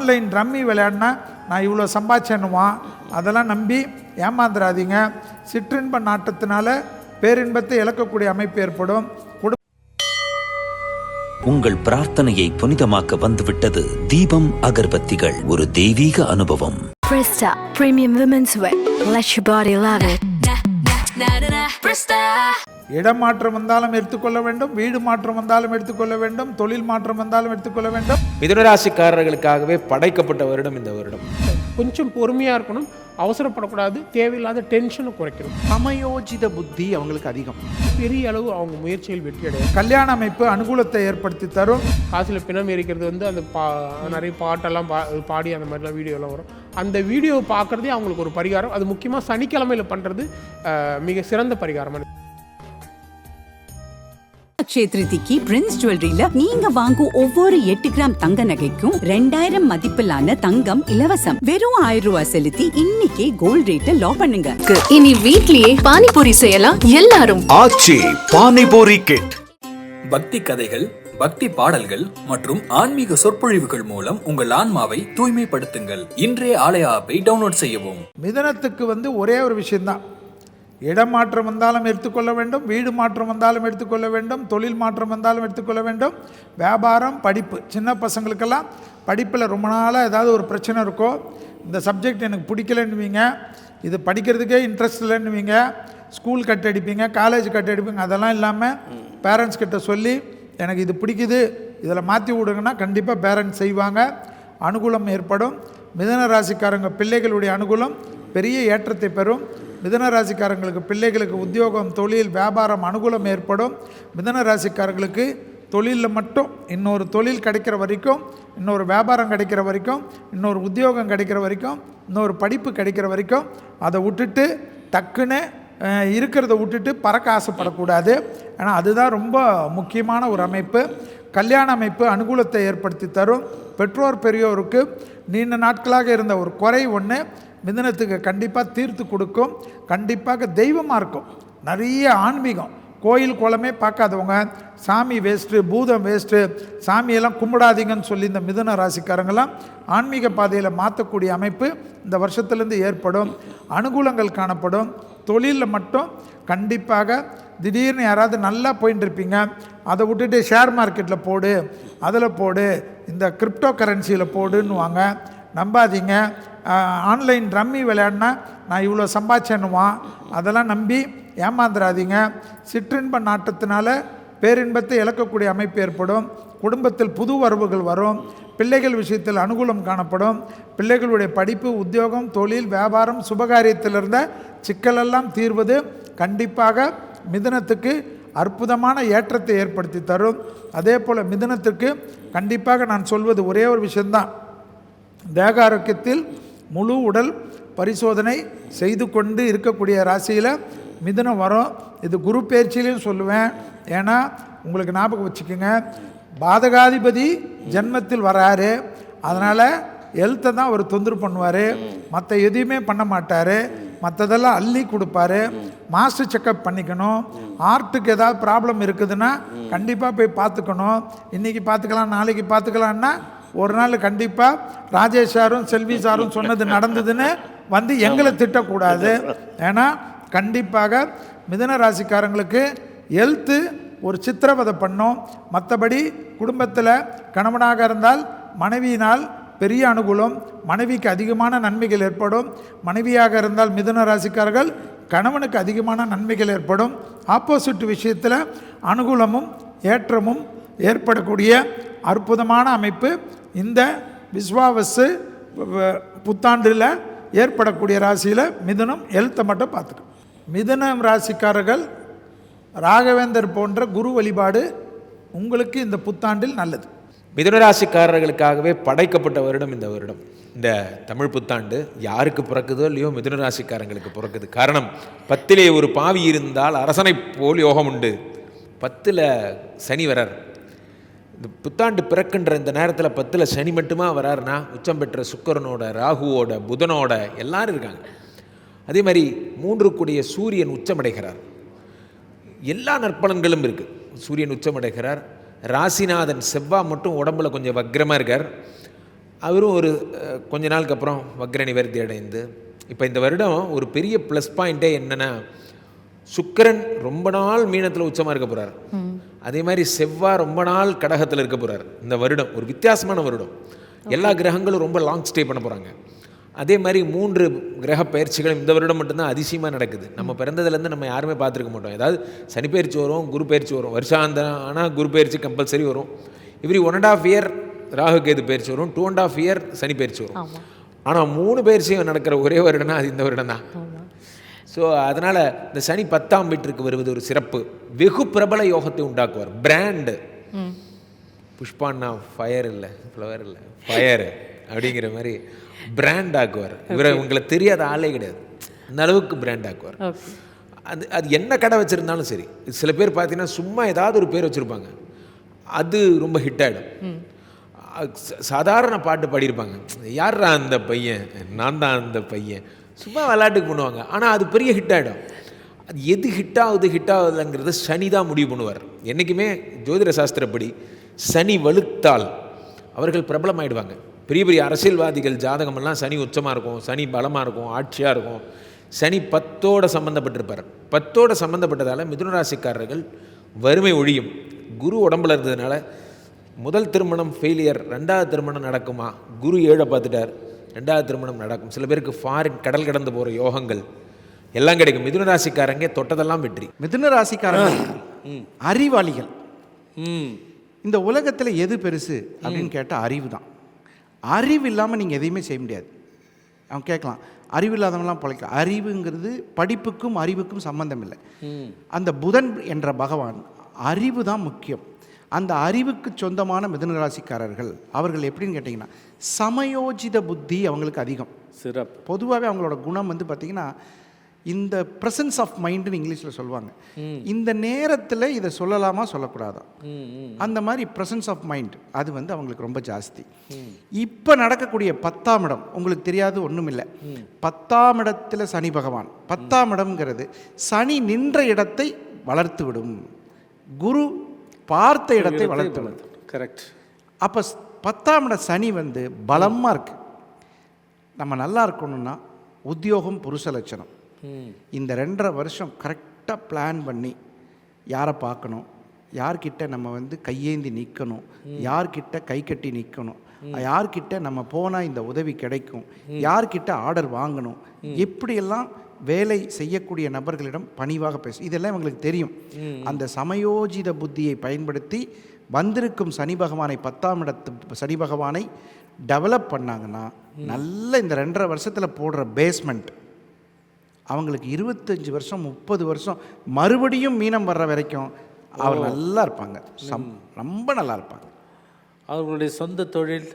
Online rummy விளையாடினா நான் இவ்வளோ சம்பாதிச்சேன்னுவான் அதெல்லாம் நம்பி ஏமாந்துடாதீங்க சிற்றின்ப நாட்டத்தினால பேரின்பத்தை இழக்கக்கூடிய அமைப்பு ஏற்படும் உங்கள் பிரார்த்தனையை புனிதமாக்க வந்துவிட்டது தீபம் அகர்பத்திகள் ஒரு தெய்வீக அனுபவம் Presta Premium Women's Wear. Let your body love it. இடமாற்றம் வந்தாலும் எடுத்துக்கொள்ள வேண்டும் வீடு மாற்றம் வந்தாலும் எடுத்துக்கொள்ள வேண்டும் தொழில் மாற்றம் வந்தாலும் எடுத்துக்கொள்ள வேண்டும். மிதுனராசிக்காரர்களுக்காகவே படைக்கப்பட்ட வருடம் இந்த வருடம். கொஞ்சம் பொறுமையாக இருக்கணும் அவசரப்படக்கூடாது தேவையில்லாத டென்ஷனை குறைக்கணும். சமயோஜித புத்தி அவங்களுக்கு அதிகம். பெரிய அளவு அவங்க முயற்சியில் வெற்றி அடையும் கல்யாண அமைப்பு அனுகூலத்தை ஏற்படுத்தி தரும். காசில் பிணம் எரிக்கிறது வந்து அந்த பா நிறைய பாட்டெல்லாம் பா பாடி அந்த மாதிரிலாம் வீடியோலாம் வரும். அந்த வீடியோவை பார்க்குறதே அவங்களுக்கு ஒரு பரிகாரம். அது முக்கியமாக சனிக்கிழமையில் பண்ணுறது மிக சிறந்த பரிகாரமாக அக்ஷய திருதிக்கு பிரின்ஸ் ஜுவல்லரியில நீங்க வாங்கும் ஒவ்வொரு எட்டு கிராம் தங்க நகைக்கும் ரெண்டாயிரம் மதிப்பிலான தங்கம் இலவசம். வெறும் ஆயிரம் ரூபாய் செலுத்தி இன்னைக்கே கோல்ட் ரேட்டை லாக் பண்ணுங்க. இனி வீட்லயே பானிபூரி செய்யலாம் எல்லாரும். ஆச்சி பானிபூரி கிட் பக்தி கதைகள் பக்தி பாடல்கள் மற்றும் ஆன்மீக சொற்பொழிவுகள் மூலம் உங்கள் ஆன்மாவை தூய்மைப்படுத்துங்கள். இன்றைய ஆலய ஆப்பை டவுன்லோட் செய்யவும். மிதனத்துக்கு வந்து ஒரே ஒரு விஷயந்தான் இடமாற்றம் வந்தாலும் எடுத்துக்கொள்ள வேண்டும் வீடு மாற்றம் வந்தாலும் எடுத்துக்கொள்ள வேண்டும் தொழில் மாற்றம் வந்தாலும் எடுத்துக்கொள்ள வேண்டும். வியாபாரம் படிப்பு. சின்ன பசங்களுக்கெல்லாம் படிப்பில் ரொம்ப நாளாக ஏதாவது ஒரு பிரச்சனை இருக்கோ இந்த சப்ஜெக்ட் எனக்கு பிடிக்கலன்னுவீங்க இது படிக்கிறதுக்கே இன்ட்ரெஸ்ட் இல்லைன்னுவீங்க ஸ்கூல் கட் அடிப்பீங்க காலேஜ் கட் அடிப்பீங்க அதெல்லாம் இல்லாமல் பேரண்ட்ஸ் கிட்ட சொல்லி எனக்கு இது பிடிக்குது இதில் மாற்றி விடுங்கன்னா கண்டிப்பாக பேரண்ட்ஸ் செய்வாங்க. அனுகூலம் ஏற்படும். மிதன ராசிக்காரங்க பிள்ளைகளுடைய அனுகூலம் பெரிய ஏற்றத்தை பெறும். மிதன ராசிக்காரங்களுக்கு பிள்ளைகளுக்கு உத்தியோகம் தொழில் வியாபாரம் அனுகூலம் ஏற்படும். மிதன ராசிக்காரங்களுக்கு தொழிலில் மட்டும் இன்னொரு தொழில் கிடைக்கிற வரைக்கும் இன்னொரு வியாபாரம் கிடைக்கிற வரைக்கும் இன்னொரு உத்தியோகம் கிடைக்கிற வரைக்கும் இன்னொரு படிப்பு கிடைக்கிற வரைக்கும் அதை விட்டுட்டு டக்குன்னு இருக்கிறத விட்டுட்டு பறக்க ஆசைப்படக்கூடாது. ஏன்னா அதுதான் ரொம்ப முக்கியமான ஒரு அமைப்பு. கல்யாண அமைப்பு அனுகூலத்தை ஏற்படுத்தி தரும். பெற்றோர் பெரியோருக்கு நீண்ட நாட்களாக இருந்த ஒரு குறை ஒன்று மிதனத்துக்கு கண்டிப்பாக தீர்த்து கொடுக்கும். கண்டிப்பாக தெய்வமாக இருக்கும். நிறைய ஆன்மீகம். கோயில் குளமே பார்க்காதவங்க சாமி வேஸ்ட்டு பூதம் வேஸ்ட்டு சாமியெல்லாம் கும்பிடாதீங்கன்னு சொல்லி இந்த மிதுன ராசிக்காரங்களாம் ஆன்மீக பாதையில் மாற்றக்கூடிய அமைப்பு இந்த வருஷத்துலேருந்து ஏற்படும். அனுகூலங்கள் காணப்படும். தொழிலில் மட்டும் கண்டிப்பாக திடீர்னு யாராவது நல்லா போயின்னு இருப்பீங்க. அதை விட்டுட்டு ஷேர் மார்க்கெட்டில் போடு அதில் போடு இந்த கிரிப்டோ கரன்சியில் போடுன்னுவாங்க நம்பாதீங்க. ஆன்லைன் ரம்மி விளையாடினா நான் இவ்வளோ சம்பாதிச்சேன்னுவான். அதெல்லாம் நம்பி ஏமாந்துடாதீங்க சிற்றின்ப நாட்டத்தினால பேரின்பத்தை இழக்கக்கூடிய அமைப்பு ஏற்படும். குடும்பத்தில் புது வரவுகள் வரும். பிள்ளைகள் விஷயத்தில் அனுகூலம் காணப்படும். பிள்ளைகளுடைய படிப்பு உத்தியோகம் தொழில் வியாபாரம் சுபகாரியத்தில் இருந்த சிக்கலெல்லாம் தீர்வது கண்டிப்பாக மிதுனத்துக்கு அற்புதமான ஏற்றத்தை ஏற்படுத்தி தரும். அதே போல் மிதுனத்துக்கு கண்டிப்பாக நான் சொல்வது ஒரே ஒரு விஷயந்தான் தேக ஆரோக்கியத்தில் முழு உடல் பரிசோதனை செய்து கொண்டு இருக்கக்கூடிய ராசியில் மிதுனம் வரும். இது குரு பயிற்சியிலையும் சொல்லுவேன். ஏன்னா உங்களுக்கு ஞாபகம் வச்சுக்கோங்க. பாதகாதிபதி ஜென்மத்தில் வராரு. அதனால் ஹெல்த்தை தான் அவர் தொந்தரவு பண்ணுவார். மற்ற எதையுமே பண்ண மாட்டார். மற்றதெல்லாம் அள்ளி கொடுப்பாரு. மாஸ்டர் செக்கப் பண்ணிக்கணும். ஹார்ட்டுக்கு ஏதாவது ப்ராப்ளம் இருக்குதுன்னா கண்டிப்பாக போய் பார்த்துக்கணும். இன்றைக்கி பார்த்துக்கலாம் நாளைக்கு பார்த்துக்கலான்னா ஒரு நாள் கண்டிப்பாக ராஜேஷ் சாரும் செல்வி சாரும் சொன்னது நடந்ததுன்னு வந்து எங்களை திட்டக்கூடாது. ஏன்னா கண்டிப்பாக மிதன ராசிக்காரங்களுக்கு ஹெல்த்து ஒரு சித்திரவதை பண்ணும். மற்றபடி குடும்பத்தில் கணவனாக இருந்தால் மனைவியினால் பெரிய அனுகூலம் மனைவிக்கு அதிகமான நன்மைகள் ஏற்படும். மனைவியாக இருந்தால் மிதுன ராசிக்காரர்கள் கணவனுக்கு அதிகமான நன்மைகள் ஏற்படும். ஆப்போசிட் விஷயத்தில் அனுகூலமும் ஏற்றமும் ஏற்படக்கூடிய அற்புதமான அமைப்பு இந்த விஸ்வாவசு புத்தாண்டில் ஏற்படக்கூடிய ராசியில் மிதுனம் எழுத்தை மட்டும் பார்த்துக்கணும் மிதுனம் ராசிக்காரர்கள் ராகவேந்தர் போன்ற குரு வழிபாடு உங்களுக்கு இந்த புத்தாண்டில் நல்லது. மிதுனராசிக்காரர்களுக்காகவே படைக்கப்பட்ட வருடம் இந்த வருடம். இந்த தமிழ் புத்தாண்டு யாருக்கு பிறக்குதோ இல்லையோ மிதுனராசிக்காரங்களுக்கு பிறக்குது. காரணம் பத்திலே ஒரு பாவி இருந்தால் அரசனைப் போல் யோகம் உண்டு. பத்தில் சனி வரர். இந்த புத்தாண்டு பிறக்கின்ற இந்த நேரத்தில் பத்தில் சனி மட்டுமா வராருன்னா உச்சம் பெற்ற சுக்கரனோட ராகுவோட புதனோட எல்லாரும் இருக்காங்க. அதே மாதிரி மூன்று கூடிய சூரியன் உச்சமடைகிறார். எல்லா நற்பலன்களும் இருக்குது சூரியன் உச்சமடைகிறார். ராசிநாதன் செவ்வாய் மட்டும் உடம்புல கொஞ்சம் வக்ரமாக இருக்கார். அவரும் ஒரு கொஞ்ச நாளுக்கு அப்புறம் வக்ர நிவர்த்தி அடைந்து இப்போ இந்த வருடம் ஒரு பெரிய ப்ளஸ் பாயிண்ட்டே என்னென்னா சுக்கிரன் ரொம்ப நாள் மீனத்தில் உச்சமாக இருக்க போகிறார் அதே மாதிரி செவ்வாய் ரொம்ப நாள் கடகத்தில் இருக்க போகிறார் இந்த வருடம் ஒரு வித்தியாசமான வருடம். எல்லா கிரகங்களும் ரொம்ப லாங் ஸ்டே பண்ண போகிறாங்க அதே மாதிரி மூன்று கிரக பயிற்சிகளும் இந்த வருடம் மட்டும்தான் அதிசயமாக நடக்குது. நம்ம பிறந்ததுலேருந்து நம்ம யாருமே பார்த்துருக்க மாட்டோம். ஏதாவது சனி பயிற்சி வரும் குரு பயிற்சி வரும் வருஷாந்தரம் ஆனால் குரு பயிற்சி கம்பல்சரி வரும். Every one and half year Rahu Ketu பயிற்சி வரும் two and half year Shani பயிற்சி வரும். ஆனால் மூணு பயிற்சியும் நடக்கிற ஒரே வருடம்னா அது இந்த வருடம் தான் ஸோ அதனால் இந்த சனி பத்தாம் வீட்டிற்கு வருவது ஒரு சிறப்பு. வெகு பிரபல யோகத்தை உண்டாக்குவார். பிராண்டு புஷ்பான்னா ஃபயர் இல்லை ஃப்ளவர் இல்லை. ஃபயர் அப்படிங்கிற மாதிரி பிராண்ட் ஆக்குவார். இவரை உங்களை தெரியாத ஆளே கிடையாது. அந்த அளவுக்கு பிராண்ட் ஆக்குவார். அது அது என்ன கடை வச்சுருந்தாலும் சரி சில பேர் பார்த்தீங்கன்னா சும்மா ஏதாவது ஒரு பேர் வச்சுருப்பாங்க. அது ரொம்ப ஹிட் ஆகிடும் சாதாரண பாட்டு பாடியிருப்பாங்க. யார்ரா அந்த பையன்? நான் தான் அந்த பையன். சும்மா விளையாட்டுக்கு பண்ணுவாங்க. ஆனால் அது பெரிய ஹிட் ஆகிடும் அது எது ஹிட் ஆகுது ஹிட் ஆகுதுங்கிறத சனி தான் முடிவு பண்ணுவார். என்றைக்குமே ஜோதிட சாஸ்திரப்படி சனி வலுத்தால் அவர்கள் பிரபலமாயிடுவாங்க. பெரிய பெரிய அரசியல்வாதிகள் ஜாதகமெல்லாம் சனி உச்சமாக இருக்கும் சனி பலமாக இருக்கும் ஆட்சியாக இருக்கும். சனி பத்தோட சம்மந்தப்பட்டிருப்பார் பத்தோட சம்மந்தப்பட்டதால் மிதுனராசிக்காரர்கள் வறுமை ஒழியும். குரு உடம்புல இருந்ததுனால முதல் திருமணம் ஃபெயிலியர் ரெண்டாவது திருமணம் நடக்குமா? குரு ஏழை பார்த்துட்டார். ரெண்டாவது திருமணம் நடக்கும். சில பேருக்கு ஃபாரின் கடல் கடந்து போகிற யோகங்கள். எல்லாம் கிடைக்கும். மிதுன ராசிக்காரங்க தொட்டதெல்லாம் வெற்றி. மிதுன ராசிக்காரர்கள் அறிவாளிகள். இந்த உலகத்தில் எது பெருசு அப்படின்னு கேட்டால் அறிவு தான் அறிவு இல்லாமல் நீங்கள் எதையுமே செய்ய முடியாது. அவன் கேட்கலாம். அறிவு இல்லாதவங்களாம் பிழைக்கலாம் அறிவுங்கிறது படிப்புக்கும் அறிவுக்கும் சம்பந்தம் இல்லை. அந்த புதன் என்ற பகவான் அறிவு தான் முக்கியம். அந்த அறிவுக்கு சொந்தமான மிதுன ராசிக்காரர்கள் அவர்கள் எப்படின்னு கேட்டிங்கன்னா சமயோஜித புத்தி அவங்களுக்கு அதிகம். சிறப்பு. பொதுவாகவே அவங்களோட குணம் வந்து பார்த்திங்கன்னா இந்த ப்ரெசன்ஸ் ஆஃப் மைண்டுன்னு இங்கிலீஷில் சொல்லுவாங்க. இந்த நேரத்தில் இதை சொல்லலாமா சொல்லக்கூடாதா? அந்த மாதிரி ப்ரெசன்ஸ் ஆஃப் மைண்ட் அது வந்து அவங்களுக்கு ரொம்ப ஜாஸ்தி. இப்போ நடக்கக்கூடிய பத்தாம் இடம் உங்களுக்கு தெரியாது ஒன்றும் இல்லை பத்தாம் இடத்துல சனி பகவான். பத்தாம் இடம்ங்கிறது சனி நின்ற இடத்தை வளர்த்து விடும் குரு பார்த்த இடத்தை வளர்த்து விடும் கரெக்ட் அப்போ பத்தாம் இட சனி வந்து பலமாக இருக்கு. நம்ம நல்லா இருக்கணும்னா உத்தியோகம் புருஷ லட்சணம். இந்த ரெண்டரை வருஷம் கரெக்டாக பிளான் பண்ணி யாரை பார்க்கணும்? யார்கிட்ட நம்ம வந்து கையேந்தி நிற்கணும் யார்கிட்ட கை கட்டி நிற்கணும் யார்கிட்ட நம்ம போனால் இந்த உதவி கிடைக்கும்? யார்கிட்ட ஆர்டர் வாங்கணும்? எப்படியெல்லாம் வேலை செய்யக்கூடிய நபர்களிடம் பணிவாக பேச இதெல்லாம் இவங்களுக்கு தெரியும். அந்த சமயோஜித புத்தியை பயன்படுத்தி வந்திருக்கும் சனி பகவானை பத்தாம் இடத்து சனி பகவானை டெவலப் பண்ணாங்கன்னா நல்ல இந்த ரெண்டரை வருஷத்தில் போடுற பேஸ்மெண்ட் அவங்களுக்கு இருபத்தஞ்சி வருஷம் முப்பது வருஷம் மறுபடியும் மீனம் வர்ற வரைக்கும் அவர் நல்லா இருப்பாங்க. சம் ரொம்ப நல்லா இருப்பாங்க. அவர்களுடைய சொந்த தொழில்?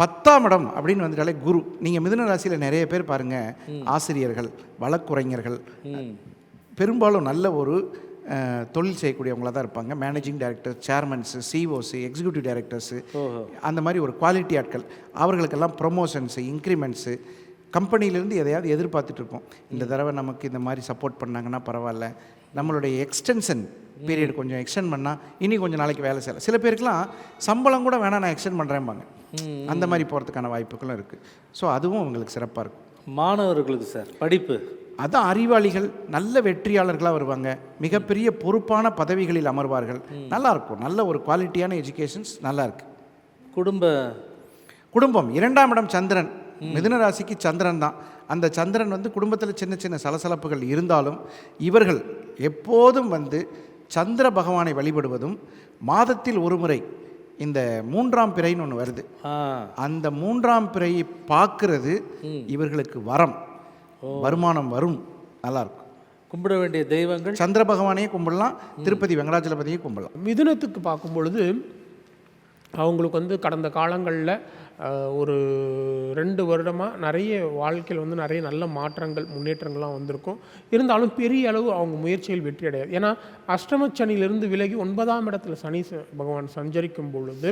பத்தாம் இடம் அப்படின்னு வந்துட்டாலே குரு. நீங்கள் மிதுன ராசியில் நிறைய பேர் பாருங்கள் ஆசிரியர்கள் வழக்குரைஞர்கள். பெரும்பாலும் நல்ல ஒரு தொழில் செய்யக்கூடியவங்களாக தான் இருப்பாங்க. Managing director chairmans CEOs executive directors அந்த மாதிரி ஒரு குவாலிட்டி ஆட்கள். அவர்களுக்கெல்லாம் ப்ரொமோஷன்ஸு இன்க்ரிமெண்ட்ஸு கம்பெனிலேருந்து எதையாவது எதிர்பார்த்துட்டு இருப்போம் இந்த தடவை நமக்கு இந்த மாதிரி சப்போர்ட் பண்ணாங்கன்னா பரவாயில்ல. நம்மளுடைய எக்ஸ்டென்ஷன் பீரியட் கொஞ்சம் எக்ஸ்டெண்ட் பண்ணால் இனி கொஞ்சம் நாளைக்கு வேலை செய்யலாம் சில பேருக்குலாம் சம்பளம் கூட வேணாம் நான் எக்ஸ்டெண்ட் பண்ணுறேன்பாங்க அந்த மாதிரி போகிறதுக்கான வாய்ப்புகளும் இருக்குது ஸோ அதுவும் அவங்களுக்கு சிறப்பாக இருக்கும். மாணவர்களுக்கு சார் படிப்பு. அதான் அறிவாளிகள் நல்ல வெற்றியாளர்களாக வருவாங்க. மிகப்பெரிய பொறுப்பான பதவிகளில் அமர்வார்கள். நல்லா இருக்கும். நல்ல ஒரு குவாலிட்டியான எஜுகேஷன்ஸ் நல்லா இருக்கு. குடும்ப குடும்பம். இரண்டாம் இடம் சந்திரன். மிதுன ராசிக்கு சந்திரன் தான். அந்த சந்திரன் வந்து குடும்பத்தில் சின்ன சின்ன சலசலப்புகள் இருந்தாலும் இவர்கள் எப்போதும் வந்து சந்திர பகவானை வழிபடுவதும் மாதத்தில் ஒரு முறை இந்த மூன்றாம் பிறைன்னு ஒன்று வருது. அந்த மூன்றாம் பிறையை பார்க்கறது இவர்களுக்கு வரம். வருமானம் வரும். நல்லா இருக்கும் கும்பிட வேண்டிய தெய்வங்கள்? சந்திர பகவானையும் கும்பிடலாம் திருப்பதி வெங்கடாச்சலபதியும் கும்பிடலாம். மிதுனத்துக்கு பார்க்கும் பொழுது அவங்களுக்கு வந்து கடந்த காலங்களில் ஒரு ரெண்டு வருடமாக நிறைய வாழ்க்கையில் வந்து நிறைய நல்ல மாற்றங்கள் முன்னேற்றங்கள்லாம் வந்திருக்கும். இருந்தாலும் பெரிய அளவு அவங்க முயற்சியில் வெற்றி அடையாது. ஏன்னா அஷ்டமச்சனியிலிருந்து விலகி ஒன்பதாம் இடத்துல சனி பகவான் சஞ்சரிக்கும் பொழுது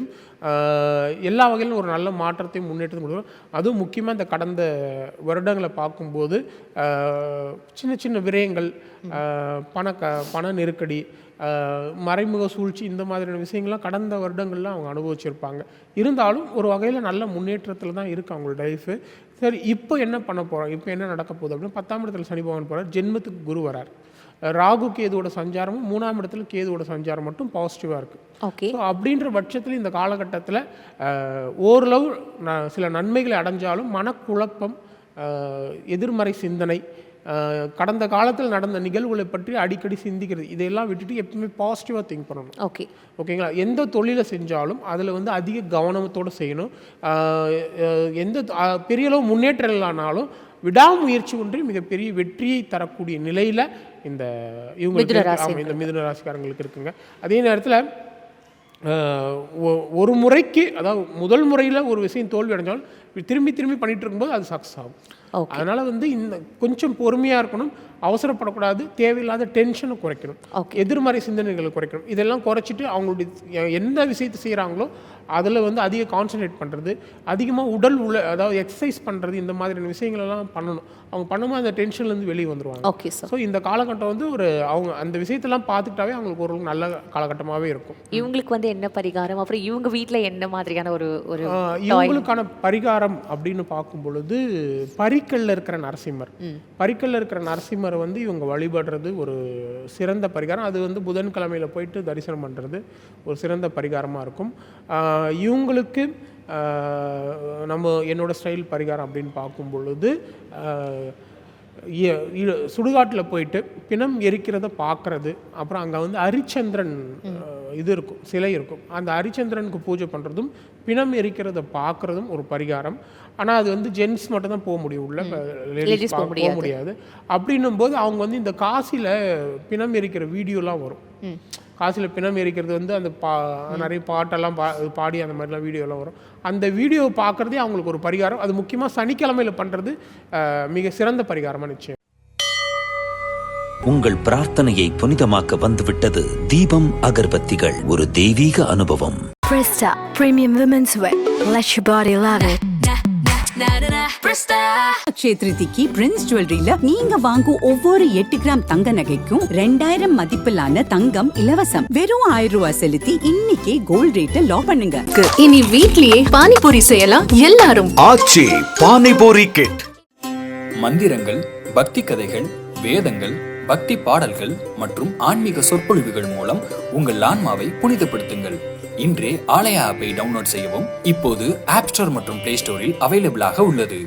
எல்லா வகையிலும் ஒரு நல்ல மாற்றத்தையும் முன்னேற்றத்தையும் கொடுக்கும். அதுவும் முக்கியமாக இந்த கடந்த வருடங்களை பார்க்கும்போது சின்ன சின்ன விரயங்கள் பண க பண நெருக்கடி மறைமுக சூழ்ச்சி இந்த மாதிரியான விஷயங்கள்லாம் கடந்த வருடங்கள்ல அவங்க அனுபவிச்சிருப்பாங்க. இருந்தாலும் ஒரு வகையில் நல்ல முன்னேற்றத்தில் தான் இருக்குது அவங்களோட லைஃபு சரி இப்போ என்ன பண்ண போகிறோம் இப்போ என்ன நடக்க போகுது அப்படின்னு பத்தாம் இடத்துல சனி பகவான் போகிறார் ஜென்மத்துக்கு குரு வரார். ராகு கேதுவோட சஞ்சாரமும் மூணாம் இடத்துல கேதுவோட சஞ்சாரம் மட்டும் பாசிட்டிவாக இருக்குது ஓகே ஸோ அப்படின்ற பட்சத்தில் இந்த காலகட்டத்தில் ஓரளவு ந- சில நன்மைகளை அடைஞ்சாலும் மனக்குழப்பம் எதிர்மறை சிந்தனை கடந்த காலத்தில் நடந்த நிகழ்வுகளை பற்றி அடிக்கடி சிந்திக்கிறது. இதையெல்லாம் விட்டுட்டு எப்பவுமே பாசிட்டிவாக திங்க் பண்ணணும். ஓகே ஓகேங்களா எந்த தொழிலை செஞ்சாலும் அதில் வந்து அதிக கவனத்தோடு செய்யணும். எந்த பெரிய அளவு முன்னேற்றம் இல்லைனாலும் விடாமுயற்சி ஒன்றே மிகப்பெரிய வெற்றியை தரக்கூடிய நிலையில் இந்த இவங்களுக்கு இந்த மிதுன ராசிக்காரங்களுக்கு இருக்குங்க. அதே நேரத்தில் ஒரு முறைக்கு அதாவது முதல் முறையில் ஒரு விஷயம் தோல்வி அடைஞ்சாலும் திரும்பி திரும்பி பண்ணிட்டு இருக்கும்போது அது சக்ஸஸ் ஆகும். அதனால் வந்து இந்த கொஞ்சம் பொறுமையாக இருக்கணும். அவசரப்படக்கூடாது தேவையில்லாத டென்ஷனை குறைக்கணும். எதிர்மறை சிந்தனைகளை குறைக்கணும். இதெல்லாம் குறைச்சிட்டு அவங்களுடைய எந்த விஷயத்தை செய்கிறாங்களோ அதில் வந்து அதிக கான்சன்ட்ரேட் பண்ணுறது அதிகமாக உடல் உள்ள அதாவது எக்ஸசைஸ் பண்ணுறது இந்த மாதிரியான விஷயங்களெல்லாம் பண்ணணும். அவங்க பண்ணும்போது அந்த டென்ஷன்லேருந்து வெளியே வந்துருவாங்க. ஓகே சார் ஸோ இந்த காலகட்டம் வந்து ஒரு அவங்க அந்த விஷயத்தெல்லாம் பார்த்துக்கிட்டாவே அவங்களுக்கு ஒரு நல்ல காலகட்டமாகவே இருக்கும். இவங்களுக்கு வந்து என்ன பரிகாரம்? அப்புறம் இவங்க வீட்டில் என்ன மாதிரியான ஒரு ஒரு இவங்களுக்கான பரிகாரம் அப்படின்னு பார்க்கும் பொழுது பரிக்கல்ல இருக்கிற நரசிம்மர். பரிக்கல்ல இருக்கிற நரசிம்மரை வந்து இவங்க வழிபடுறது ஒரு சிறந்த பரிகாரம். அது வந்து புதன்கிழமையில போயிட்டு தரிசனம் பண்ணுறது ஒரு சிறந்த பரிகாரமாக இருக்கும். இவங்களுக்கு நம்ம என்னோட ஸ்டைல் பரிகாரம் அப்படின்னு பார்க்கும் பொழுது சுடுகாட்டில் போயிட்டு பிணம் எரிக்கிறத பார்க்கறது அப்புறம் அங்கே வந்து ஹரிச்சந்திரன் இது இருக்கும் சிலை இருக்கும். அந்த ஹரிச்சந்திரனுக்கு பூஜை பண்ணுறதும் பிணம் எரிக்கிறத பார்க்குறதும் ஒரு பரிகாரம். ஆனால் அது வந்து ஜென்ஸ் மட்டும் தான் போக முடியும் உள்ள. லேடிஸ் போக. முடியாது. அப்படின்னும் போது அவங்க வந்து இந்த காசியில் பிணம் எரிக்கிற வீடியோலாம் வரும். காசியில் பிணம் எரிக்கிறது வந்து அந்த பா நிறைய பாட்டெல்லாம் பா பாடி அந்த மாதிரிலாம் வீடியோலாம் வரும். அந்த வீடியோ பார்க்குறதே அவங்களுக்கு ஒரு பரிகாரம். அது முக்கியமாக சனிக்கிழமையில் பண்ணுறது மிக சிறந்த பரிகாரமாக நிச்சயம். உங்கள் பிரார்த்தனையை புனிதமாக்க வந்துவிட்டது தீபம் அகர்பத்திகள். ஒரு தெய்வீக அனுபவம். Presta Premium Women's Wear. Let your body love it. Akshaya திருதிக்கு Prince ஜுவல்லரியில நீங்க வாங்கும் ஒவ்வொரு எட்டு கிராம் தங்க நகைக்கும் ரெண்டாயிரம் மதிப்பிலான தங்கம் இலவசம். வெறும் ஆயிரம் ரூபாய் செலுத்தி இன்னைக்கே கோல்ட் ரேட்டை லாக் பண்ணுங்க. இனி வீட்லயே பானிபூரி செய்யலாம் எல்லாரும். ஆச்சி பானிபூரி கிட் மந்திரங்கள் பக்தி கதைகள் வேதங்கள் பக்தி பாடல்கள் மற்றும் ஆன்மீக சொற்பொழிவுகள் மூலம் உங்கள் ஆன்மாவை புனிதப்படுத்துங்கள். இன்றே ஆலயா ஆப்பை டவுன்லோட் செய்யவும் இப்போது ஆப் ஸ்டோர் மற்றும் பிளே ஸ்டோரில் அவைலபிளாக உள்ளது.